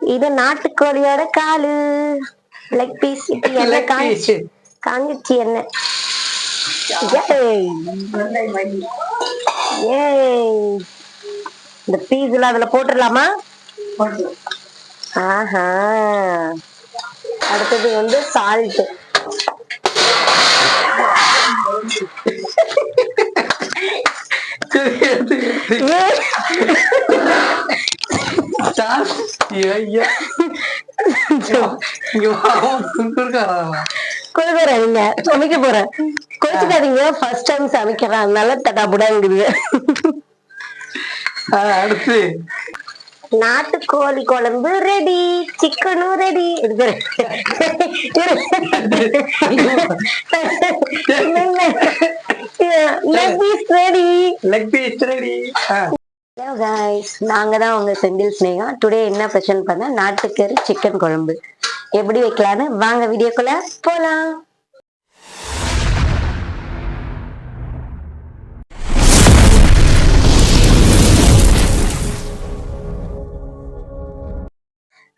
இது நாட்டுக்கோழியோட காலு. Leg piece இப்ப என்ன. காஞ்சி காஞ்சிச்சு. என்ன? இந்த பீஸ்ல அதுல போட்டுடலாமா? ஆஹா. அடுத்தது வந்து சால்ட் சரி, எடுத்து, எடுத்து. சார், ஐயா. இங்க வா, அவன் குறுக்காரா அவன். கொடுக்குறேன் நீங்க சமைக்க போறேன். கோச்சுக்காதீங்க ஃபர்ஸ்ட் டைம் சமைக்கிறேன். அதனால தட்டாபுடாங்குது ஆ, அடுத்து. நாட்டுக்கோழி குழம்பு ரெடி சிக்கனும் ready ready leg piece ready hello guys நாங்க தான் உங்க செந்தில் ஸ்னேகா டுடே என்ன ஸ்பெஷல் பண்ண? நாட்டுக்கறி சிக்கன் குழம்பு. எப்படி வைக்கலான்னு வாங்க வீடியோக்குள்ள போலாம்.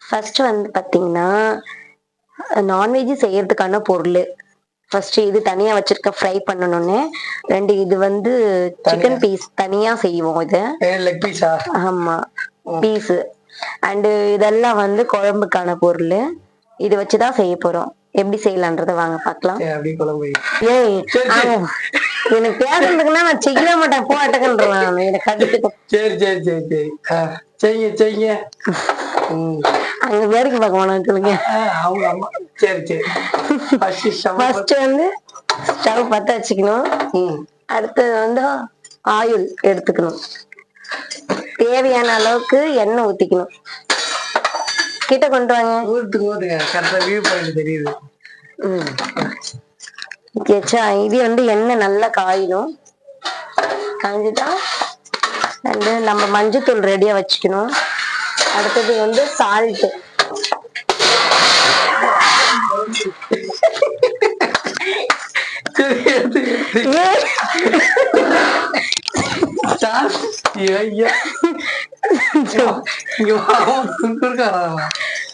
ஃபர்ஸ்ட் வந்து பாத்தீங்கன்னா நான்வெஜ் செய்யறதுக்கான பொருள். ஃபர்ஸ்ட் இது தனியா வச்சிருக்க ஃப்ரை பண்ணணும்னு. ரெண்டு இது வந்து சிக்கன் பீஸ் தனியா செய்வோம் இது. லெக் பீஸா ஆமா. பீஸ் அண்டு இதெல்லாம் வந்து குழம்புக்கான பொருள். இது வச்சுதான் செய்ய போறோம். எப்படி செய்யலான்றத வாங்க பார்க்கலாம். ஏய் எனக்கு பேசுறதுக்குன்னா நான் செய்யவே மாட்டேன். போ அட்டக்கன்றான் எனக்கு கடுப்பு சரி சரி சரி சரி செய்யுங்க ம். அங்க வேடிக்கை பார்க்க வேணாம் சொல்லுங்க. அவங்க அம்மா சரி சரி. ஃபர்ஸ்ட் வந்து ஸ்டவ் பத்த வச்சுக்கணும். அடுத்தது வந்து ஆயில் எடுத்துக்கணும். தேவையான அளவுக்கு எண்ணெய் ஊத்திக்கணும். கிட்ட கொண்டு வாங்க. ஊத்துக்கு ஊத்துங்க. கரெக்டா வியூ பாயிண்ட் தெரியுது. ம். வச்சா இது வந்து எண்ணெய் நல்லா காயணும். காய்ஞ்சிட்டா வந்து நம்ம மஞ்சத்தூள் ரெடியா வச்சுக்கணும். அடுத்தது வந்து சால்ட் சரி எடுத்து எடுத்து சார் ஐயா இங்க வா, அவன் குறுக்காரா அவன்.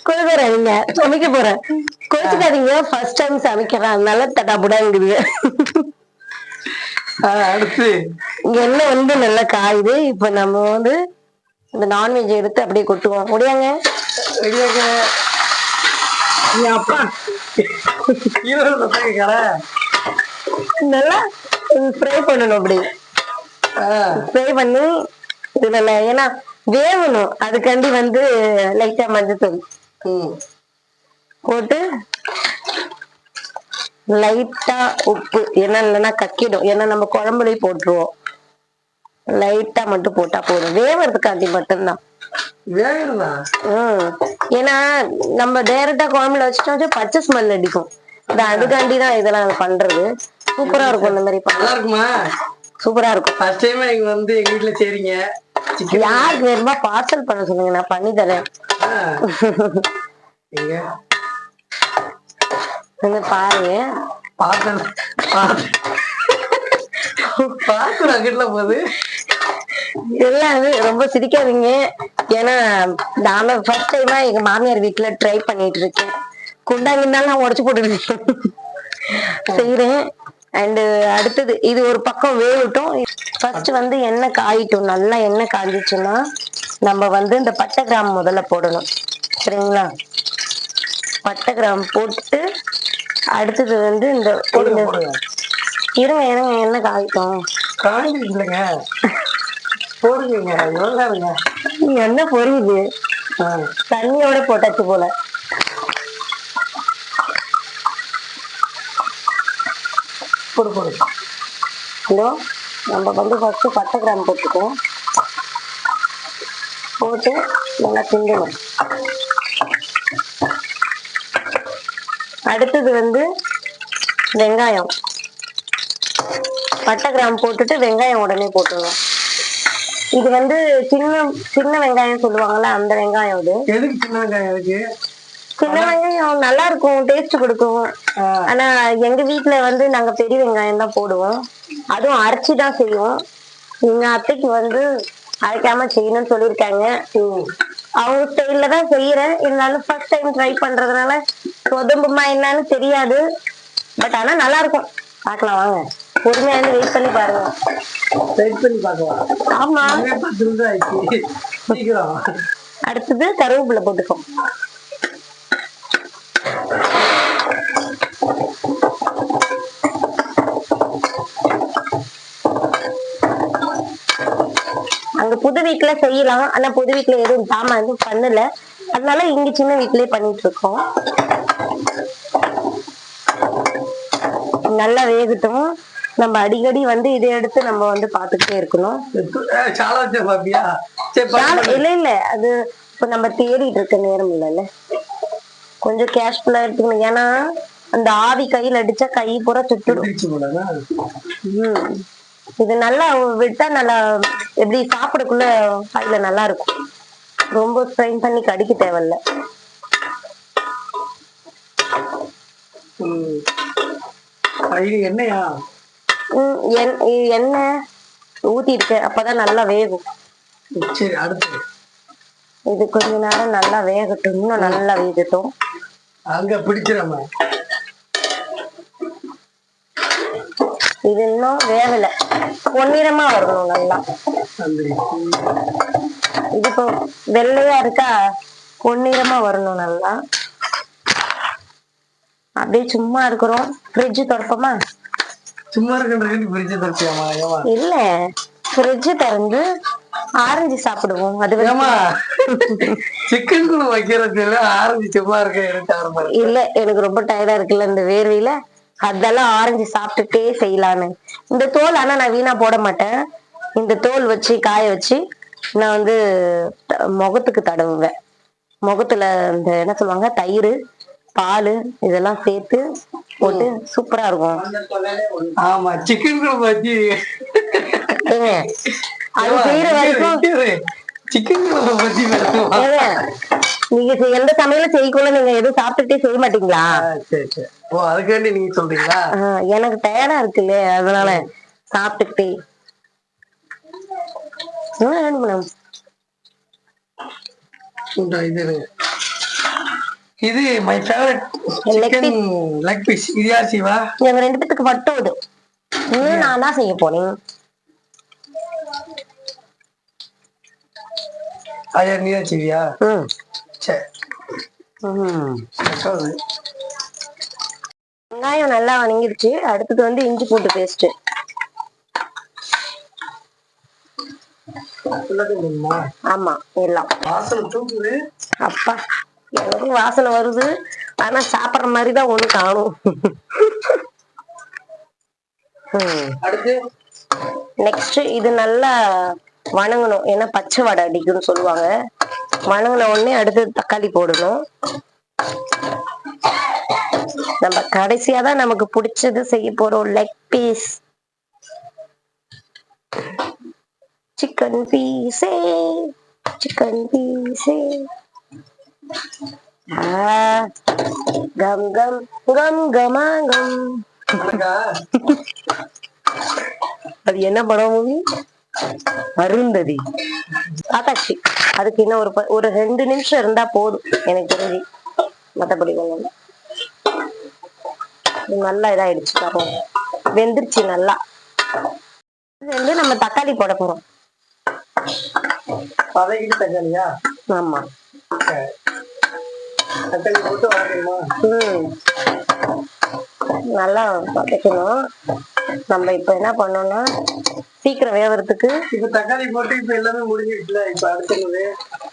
கொடுக்குறேன் நீங்க சமைக்க போறேன். கோச்சுக்காதீங்க ஃபர்ஸ்ட் டைம் சமைக்கிறேன். அதனால தட்டாபுடாங்குது அடுத்து. எண்ணெய் வந்து நல்லா காயுது? இப்ப நம்ம வந்து இந்த நான்வெஜ் எடுத்து அப்படியே கொட்டுவோம். முடியாங்க? ரெடியாக்க நீ அப்பா. நல்லா ஃப்ரை பண்ணணும் அப்படி. ஃப்ரை பண்ணி இதுல ஏன்னா வேகணும் அதுக்காண்டி வந்து லைட்டா மஞ்சத்தூள் போட்டு லைட்டா உப்பு. ஏன்னா இல்லைன்னா கக்கிடும். ஏன்னா நம்ம குழம்புலயும் போட்டுருவோம். லைட்டா மட்டும் போட்டா போதும். வேவறதுக்காண்டி மட்டும்தான். ஏன்னா நம்ம டைரக்டா குழம்புல வச்சுட்டோம் பச்சை ஸ்மெல் அடிக்கும். இது அதுக்காண்டி தான் இதெல்லாம் பண்றது. சூப்பரா இருக்கும் இந்த மாதிரி நல்லா இருக்குமா சூப்பரா இருக்கும். ஃபர்ஸ்ட் டைம் இங்க வந்து எங்க வீட்டுல செய்றீங்க யாருக்கு வேணுமா பார்சல் பண்ண சொல்லுங்க நான் பண்ணி தரேன். எங்க? பாருங்க. பார்த்தேன் பாக்குறோம் அங்கிட்ட போகுது. வந்து ரொம்ப சிரிக்காதீங்க. ஏன்னா நாம ஃபர்ஸ்ட் டைமா எங்க மாமியார் வீட்டுல ட்ரை பண்ணிட்டு இருக்கேன். குண்டாங்கிருந்தாலும் நான் உடச்சு போட்டுருக்கேன் செய்யறேன் அண்டு அடுத்தது இது ஒரு பக்கம் வேகட்டும். ஃபர்ஸ்ட் வந்து எண்ணெய் காயிட்டும். நல்லா எண்ணெய் காய்ஞ்சிச்சுன்னா நம்ம வந்து இந்த பட்டை கிராம் முதல்ல போடணும். சரிங்களா? பட்டை கிராம் போட்டுட்டு அடுத்தது வந்து இந்த இருங்க இருங்க எண்ணெய் காயிட்டும். காஞ்சி இல்லைங்க. போடுங்க என்ன பொரியுது. ஆ, தண்ணியோட போட்டாச்சு போல. போடு போடு ஹலோ? நம்ம வந்து ஃபஸ்ட்டு பட்டை கிராம் போட்டுக்கோம் போட்டு நல்லா கிண்டணும். அடுத்தது வந்து வெங்காயம். பட்டை கிராம் போட்டுட்டு வெங்காயம் உடனே போட்டுருவோம் இது வந்து சின்ன சின்ன வெங்காயம் சொல்லுவாங்கல்ல அந்த வெங்காயம் இது. எதுக்கு சின்ன வெங்காயம் இருக்கு சின்ன வெங்காயம் நல்லா இருக்கும் டேஸ்ட் கொடுக்கும் ஆனா எங்க வீட்ல வந்து நாங்க பெரிய வெங்காயம் தான் போடுவோம். அதுவும் அரைச்சி தான் செய்வோம். எங்க அத்தைக்கு வந்து அரைக்காம செய்யணும்னு சொல்லியிருக்காங்க. அவங்க ஸ்டைல்ல தான் செய்யறேன் இருந்தாலும் ஃபர்ஸ்ட் டைம் ட்ரை பண்றதுனால சொதம்புமா என்னன்னு தெரியாது. பட் ஆனா நல்லா இருக்கும் பார்க்கலாம் வாங்க. பொறுமையா இருந்து வெயிட் பண்ணி பாருங்க. வெயிட் பண்ணி பார்க்கலாம். ஆமா. நானே பத்து நிமிஷம் ஆயிடுச்சு சீக்கிரம் அடுத்தது கருவேப்பிலை போட்டுக்கோ. புது வீட்டுல செய்யலாம். ஆனா புது வீட்டுல எதுவும் சாமான் எதுவும் பண்ணல. அதனால இங்க சின்ன வீட்லயே பண்ணிட்டு இருக்கோம் நல்லா வேகட்டும். நம்ம அடிக்கடி வந்து இதை எடுத்து நம்ம வந்து பாத்துக்கிட்டே இருக்கணும். இல்ல இல்ல. அது இப்ப நம்ம தேடிட்டு இருக்க நேரம் இல்லைல்ல. கொஞ்சம் கேஷ்ஃபுல்லா எடுத்துக்கணும். ஏன்னா அந்த ஆவி கையில அடிச்சா கை பூரா சுட்டுடும். இது நல்லா விட்டா நல்லா எப்படி சாப்பிடக்குள்ள கையில நல்லா இருக்கும். ரொம்ப ஸ்ட்ரெயின் பண்ணி கடிக்க தேவையில்ல. இது என்னையா ம், எண்- இ- எண்ணெய் ஊத்தி இருக்கேன் அப்பதான் நல்லா வேகும். சரி அடுத்து. இது கொஞ்ச நேரம் நல்லா வேகட்டும். இன்னும் நல்லா வேகட்டும். அங்க பிடிச்சிடாம. இது இன்னும் வேகல. பொன்னிறமா வரணும் நல்லா. இது இப்போ வெள்ளையா இருக்கா? பொன்னிறமா வரணும் நல்லா. அப்படியே சும்மா இருக்கிறோம். ஃப்ரிட்ஜ் திறப்போமா? சும்மா ஏமா இல்ல ஃப்ரிட்ஜ் திறந்து ஆரஞ்சு சாப்பிடுவோம். அது சிக்கன் குழு வைக்கிறது ஆரஞ்சு சும்மா இருக்க? எனக்கு இல்ல எனக்கு ரொம்ப டயர்டா இருக்குல்ல இந்த வேர்வையில. அதெல்லாம் ஆரஞ்சு சாப்பிட்டுட்டே செய்யலான்னு. இந்த தோல் ஆனா நான் வீணா போட மாட்டேன். இந்த தோல் வச்சு காய வச்சு நான் வந்து முகத்துக்கு தடவுவேன். முகத்துல இந்த என்ன சொல்லுவாங்க? தயிர் பால் இதெல்லாம் சேர்த்து போட்டு சூப்பரா இருக்கும். ஆமா சிக்கன் குழம்பு வச்சு அது செய்யற வரைக்கும் சிக்கன் குழம்பு பத்தி நீங்க எந்த சமையலும் செய்யக்குள்ள நீங்க எதுவும் சாப்பிட்டுட்டே செய்ய மாட்டீங்களா? சரி சரி. ஓ அதுக்காண்டி நீங்க சொல்றீங்களா? எனக்கு டயர்டா இருக்குல்ல அதனால சாப்பிட்டுக்கிட்டே. வேணும் மேடம்? இது இது my favourite chicken leg piece இது யார் சிவா எங்க ரெண்டு பேத்துக்கு மட்டும் இது நான் தான் செய்ய போறேன். அது யார் நீதான் சிவியா வெங்காயம் நல்லா வணங்கிடுச்சு. அடுத்தது வந்து இஞ்சி பூண்டு பேஸ்ட்? ஆமா எல்லாம். அப்பா எனக்கும் வாசனை வருது. ஆனா சாப்பிடுற மாதிரி தான் ஒண்ணு காணும். நெக்ஸ்ட் இது நல்லா வணங்கணும். ஏன்னா பச்சை வடை அடிக்கும்னு சொல்லுவாங்க. வணங்கின உடனே அடுத்து தக்காளி போடணும். நம்ம கடைசியா தான் நமக்கு பிடிச்சது செய்ய போறோம் லெக் பீஸ் சிக்கன் பீஸே சிக்கன் பீஸே கம் கம் கம் கமாங்கம் அது என்ன படம் மூவி அருந்ததி. ஆகாஷி அதுக்கு இன்னும் ஒரு ஒரு ரெண்டு நிமிஷம் இருந்தா போதும் எனக்கு தெரிஞ்சு. மத்தபடி. இது நல்லா இதாயிடுச்சு பாருங்க வெந்துருச்சு நல்லா. வந்து நம்ம தக்காளி போட போறோம். தக்காளியா? ஆமா. தக்காளி போட்டு வதக்கணுமா? ம். நல்லா வதக்கணும். நம்ம இப்ப என்ன பண்ணோம்னா சீக்கிரம் வேவறதுக்கு இப்ப தக்காளி போட்டு இப்ப எல்லாமே முடிஞ்சிடுச்சுல இப்ப அடுத்தது?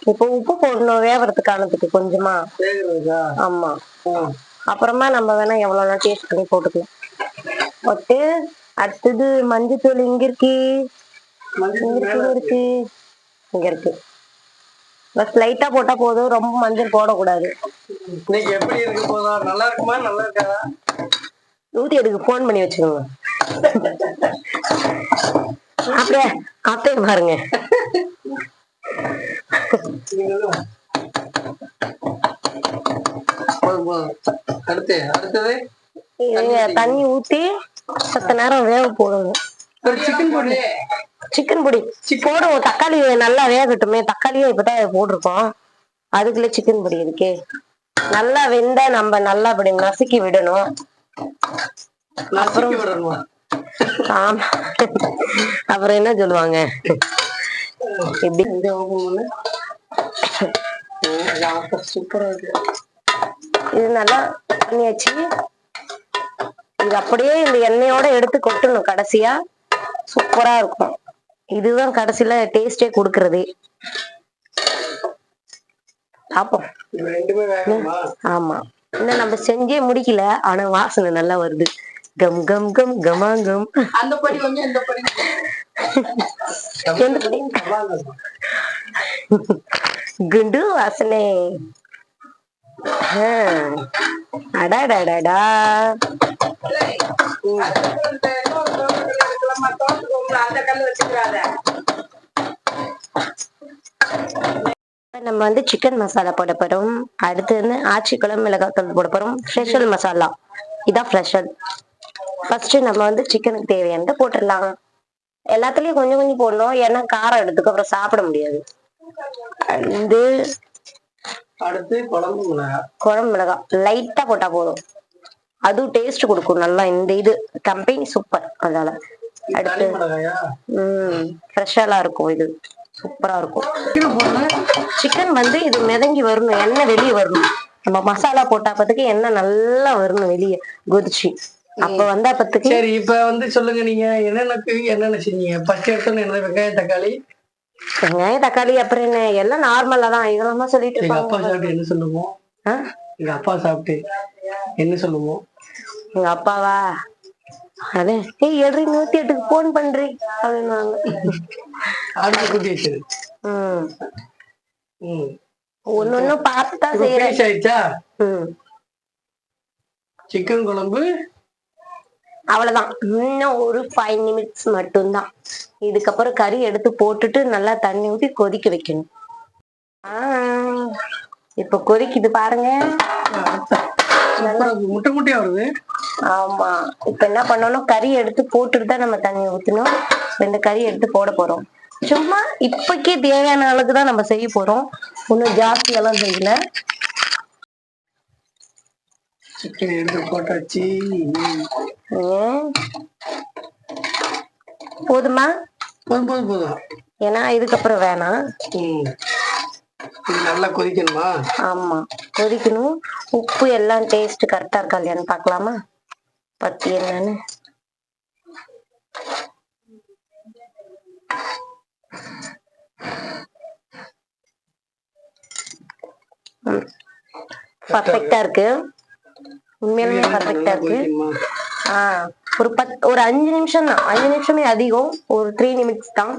இப்போ உப்பு போடணும் வேவறதுக்கானதுக்கு கொஞ்சமா. வேகிறதுக்கா? ஆமா. அப்புறமா நம்ம வேணா எவ்வளவு டேஸ்ட் பண்ணி போட்டுக்கலாம். போட்டு அடுத்தது மஞ்சத்தூள் இங்க இருக்கு. மேல இருக்கு. இங்க இருக்கு. பஸ் லைட்டா போட்டா போதும். ரொம்ப மஞ்சள் போடக்கூடாது. இன்னைக்கு எப்படி இருக்கு போதா? நல்லா இருக்குமா? நல்லா இருக்காதா? ஊத்தி எடுக்க போன் பண்ணி வச்சுக்கோங்க அப்படியே அப்படியே பாருங்க. அடுத்து அடுத்தது? தண்ணி ஊத்தி சத்த நேரம் வேக போடணும். ஒரு சிக்கன் பொடி. சிக்கன் பொடி. போடுவோம். தக்காளி நல்லா வேகட்டுமே. தக்காளியே இப்பதான் போட்டிருக்கோம். அதுக்குள்ள சிக்கன் பொடி இருக்கே. நல்லா வெந்தா நம்ம நல்லா அப்படி நசுக்கி விடணும். நசுக்கி விடணுமா? ஆமா அப்புறம் என்ன சொல்லுவாங்க? எப்படி? சூப்பரா இருக்கு இது நல்லா பண்ணியாச்சு. இது அப்படியே இந்த எண்ணெயோட எடுத்து கொட்டணும் கடைசியா. சூப்பரா இருக்கும். இதுதான் கடைசியில டேஸ்டே கொடுக்கறதே. பாப்போம். ஆமா. இன்னும் நம்ம செஞ்சே முடிக்கல ஆனா வாசனை நல்லா வருது. கம் கம் கம் கமாங்கம் அந்த படி வந்து இந்த படி எந்த படி? குண்டு வாசனை. அடாடாடாடா நம்ம வந்து சிக்கன் மசாலா போட போறோம். அடுத்து வந்து ஆச்சி குழம்பு மிளகாத்தூள் போட போறோம். ஸ்பெஷல் மசாலா இதான் ஸ்பெஷல் ஃபர்ஸ்ட் நம்ம வந்து சிக்கனுக்கு தேவையானதை போட்டுடலாம். எல்லாத்துலயும் கொஞ்சம் கொஞ்சம் போடணும். ஏன்னா காரம் எடுத்துக்கு அப்புறம் சாப்பிட முடியாது. வந்து அடுத்து குழம்பு மிளகா. குழம்பு மிளகாய் லைட்டா போட்டா போதும். அதுவும் டேஸ்ட் கொடுக்கும். நல்லா இந்த இது கம்பெனி சூப்பர் அதனால தனி அடுத்து மிளகாயா? ம் ஃப்ரெஷ்ஷாலாம் இருக்கும் இது. சூப்பரா இருக்கும். சிக்கன் வந்து இது மிதங்கி வரணும். எண்ணெய் வெளியே வரணும். நம்ம மசாலா போட்டா பத்துக்கு எண்ணெய் நல்லா வரணும் வெளியே. கொதிச்சு. அப்ப வந்தா பத்துக்கு சரி இப்ப வந்து சொல்லுங்க நீங்க. என்னென்னக்கு என்னென்ன செஞ்சீங்க? ஃபர்ஸ்ட் எடுத்தோன்னு என்ன வெங்காயம் தக்காளி? வெங்காயம் தக்காளி அப்புறம் என்ன? எல்லாம் நார்மலா தான். இதெல்லாம் தான் சொல்லிட்டு எங்க அப்பா சாப்பிட்டு என்ன சொல்லுவோம்? எங்க அப்பா சாப்பிட்டு என்ன சொல்லுவோம் எங்க அப்பாவா? அதே ஏய் எட்ரி நூத்தி எட்டுக்கு போன் பண்றி. அப்படின்னுவாங்க. ஆடு குட்டி வச்சது ம். ம். ஒன்னு ஒண்ணு பார்த்து தான் செய்யறேன். சிக்கன் குழம்பு அவ்வளவுதான். இன்னும் ஒரு ஃபைவ் நிமிட்ஸ் மட்டும்தான். இதுக்கப்புறம் கறி எடுத்து போட்டுட்டு நல்லா தண்ணி ஊத்தி கொதிக்க வைக்கணும். ஆஹ் இப்ப கொதிக்குது பாருங்க. முட்டை முட்டையா வருது? ஆமா. இப்ப என்ன பண்ணணும்? கறி எடுத்து போட்டுட்டு தான் நம்ம தண்ணி ஊத்தணும். இந்த கறி எடுத்து போட போறோம். சும்மா இப்பக்கே தேவையான அளவுக்கு தான் நம்ம செய்ய போறோம். ஒன்னும் ஜாஸ்தி எல்லாம் செய்யல. சிக்கன் எடுத்து போட்டாச்சு? போதுமா? போதும் போதும் போதும். ஏன்னா இதுக்கப்புறம் வேணாம். இது நல்லா கொதிக்கணுமா? ஆமா. கொதிக்கணும். உப்பு எல்லாம் டேஸ்ட் கரெக்டா இருக்கா இல்லையான்னு பார்க்கலாமா? பத்தி என்னன்னு? பர்ஃபெக்டா இருக்கு. உண்மையாலுமே பர்ஃபெக்டா இருக்கு? ஆஹ் ஒரு பத் ஒரு அஞ்சு நிமிஷம் தான். அஞ்சு நிமிஷமே அதிகம். ஒரு த்ரீ நிமிட்ஸ் தான்.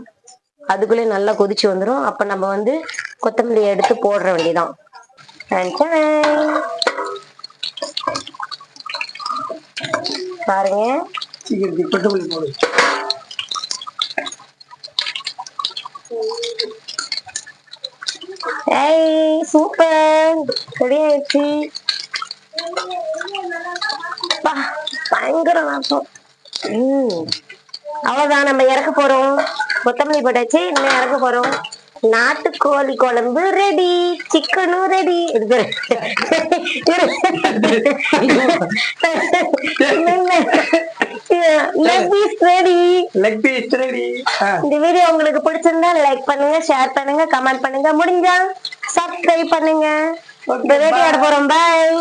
அதுக்குள்ளே நல்லா கொதிச்சு வந்துரும். அப்ப நம்ம வந்து கொத்தமல்லி எடுத்து போடுற வேண்டியதான் பாருங்க. ஏய் சூப்பர். ரெடி ஆயிடுச்சு பா, பயங்கர வாசம் அவ்வளவுதான் நம்ம இறக்க போறோம். கொத்தமல்லி போட்டாச்சு இன்னும் இறக்க போறோம். நாட்டுக்கோழி குழம்பு ரெடி சிக்கனும் ரெடி இந்த வீடியோ உங்களுக்கு பிடிச்சிருந்தா லைக் பண்ணுங்க ஷேர் பண்ணுங்க கமெண்ட் பண்ணுங்க. முடிஞ்சா சப்ஸ்கிரைப் பண்ணுங்க. போறோம். பாய்